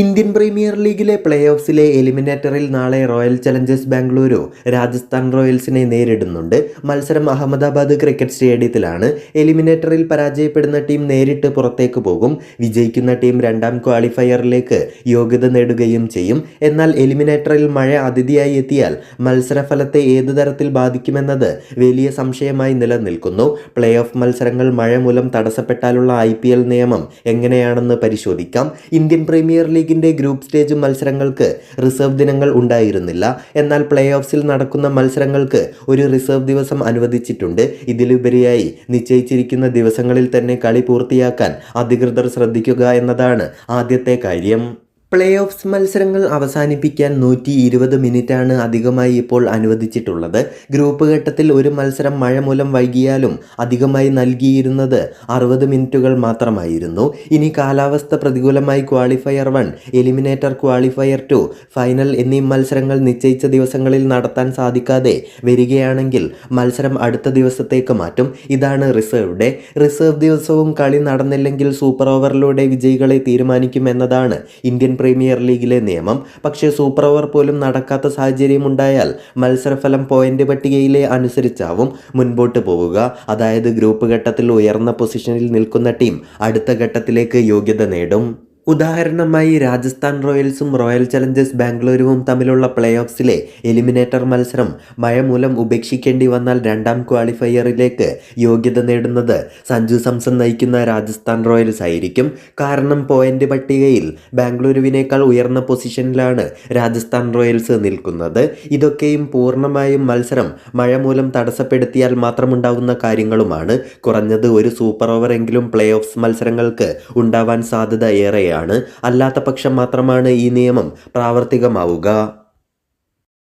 Indian premier ലീഗിലെ play ഓഫ്സിലെ എലിമിനേറ്ററിൽ നാളെ റോയൽ ചലഞ്ചേഴ്സ് ബാംഗ്ലൂരു രാജസ്ഥാൻ റോയൽസിനെ നേരിടുന്നുണ്ട്. മത്സരം അഹമ്മദാബാദ് ക്രിക്കറ്റ് സ്റ്റേഡിയത്തിലാണ്. എലിമിനേറ്ററിൽ പരാജയപ്പെടുന്ന ടീം നേരിട്ട് പുറത്തേക്ക് പോകും. വിജയിക്കുന്ന ടീം രണ്ടാം ക്വാളിഫയറിലേക്ക് യോഗ്യത നേടുകയും ചെയ്യും. എന്നാൽ എലിമിനേറ്ററിൽ മഴ അതിഥിയായി എത്തിയാൽ മത്സരഫലത്തെ ഏതു തരത്തിൽ ബാധിക്കുമെന്നത് വലിയ സംശയമായി നിലനിൽക്കുന്നു. പ്ലേ ഓഫ് മത്സരങ്ങൾ മഴ മൂലം തടസ്സപ്പെട്ടാലുള്ള ഐ നിയമം എങ്ങനെയാണെന്ന് പരിശോധിക്കാം. ഇന്ത്യൻ പ്രീമിയർ ലീഗിന്റെ ഗ്രൂപ്പ് സ്റ്റേജ് മത്സരങ്ങൾക്ക് റിസർവ് ദിനങ്ങൾ ഉണ്ടായിരുന്നില്ല. എന്നാൽ പ്ലേ ഓഫ്സിൽ നടക്കുന്ന മത്സരങ്ങൾക്ക് ഒരു റിസർവ് ദിവസം അനുവദിച്ചിട്ടുണ്ട്. ഇതിലുപരിയായി നിശ്ചയിച്ചിരിക്കുന്ന ദിവസങ്ങളിൽ തന്നെ കളി പൂർത്തിയാക്കാൻ അധികൃതർ ശ്രദ്ധിക്കുക എന്നതാണ് ആദ്യത്തെ കാര്യം. പ്ലേ ഓഫ്സ് മത്സരങ്ങൾ അവസാനിപ്പിക്കാൻ നൂറ്റി ഇരുപത് മിനിറ്റാണ് അധികമായി ഇപ്പോൾ അനുവദിച്ചിട്ടുള്ളത്. ഗ്രൂപ്പ് ഘട്ടത്തിൽ ഒരു മത്സരം മഴ മൂലം വൈകിയാലും അധികമായി നൽകിയിരുന്നത് അറുപത് മിനിറ്റുകൾ മാത്രമായിരുന്നു. ഇനി കാലാവസ്ഥ പ്രതികൂലമായി qualifier one eliminator qualifier two final എന്നീ മത്സരങ്ങൾ നിശ്ചയിച്ച ദിവസങ്ങളിൽ നടത്താൻ സാധിക്കാതെ വരികയാണെങ്കിൽ മത്സരം അടുത്ത ദിവസത്തേക്ക് മാറ്റും. ഇതാണ് റിസർവ് ഡേ. റിസർവ് ദിവസവും കളി നടന്നില്ലെങ്കിൽ സൂപ്പർ ഓവറിലൂടെ വിജയികളെ തീരുമാനിക്കുമെന്നതാണ് ഇന്ത്യൻ പ്രീമിയർ ലീഗിലെ നിയമം. പക്ഷേ സൂപ്പർ ഓവർ പോലും നടക്കാത്ത സാഹചര്യം ഉണ്ടായാൽ മത്സരഫലം പോയിന്റ് പട്ടികയിലെ അനുസരിച്ചാവും മുൻപോട്ട് പോവുക. അതായത് ഗ്രൂപ്പ് ഘട്ടത്തിൽ ഉയർന്ന പൊസിഷനിൽ നിൽക്കുന്ന ടീം അടുത്ത ഘട്ടത്തിലേക്ക് യോഗ്യത നേടും. ഉദാഹരണമായി രാജസ്ഥാൻ റോയൽസും റോയൽ ചലഞ്ചേഴ്സ് ബാംഗ്ലൂരുവും തമ്മിലുള്ള പ്ലേ ഓഫ്സിലെ എലിമിനേറ്റർ മത്സരം മഴ മൂലം ഉപേക്ഷിക്കേണ്ടി വന്നാൽ രണ്ടാം ക്വാളിഫയറിലേക്ക് യോഗ്യത നേടുന്നത് സഞ്ജു സംസൺ നയിക്കുന്ന രാജസ്ഥാൻ റോയൽസ് ആയിരിക്കും. കാരണം പോയിന്റ് പട്ടികയിൽ ബാംഗ്ലൂരുവിനേക്കാൾ ഉയർന്ന പൊസിഷനിലാണ് രാജസ്ഥാൻ റോയൽസ് നിൽക്കുന്നത്. ഇതൊക്കെയും പൂർണമായും മത്സരം മഴ മൂലം തടസ്സപ്പെടുത്തിയാൽ മാത്രമുണ്ടാവുന്ന കാര്യങ്ങളുമാണ്. കുറഞ്ഞത് ഒരു സൂപ്പർ ഓവറെങ്കിലും പ്ലേ ഓഫ്സ് മത്സരങ്ങൾക്ക് ഉണ്ടാവാൻ സാധ്യത ഏറെയാണ്. അല്ലാത്ത പക്ഷം മാത്രമാണ് ഈ നിയമം പ്രാവർത്തികമാവുക.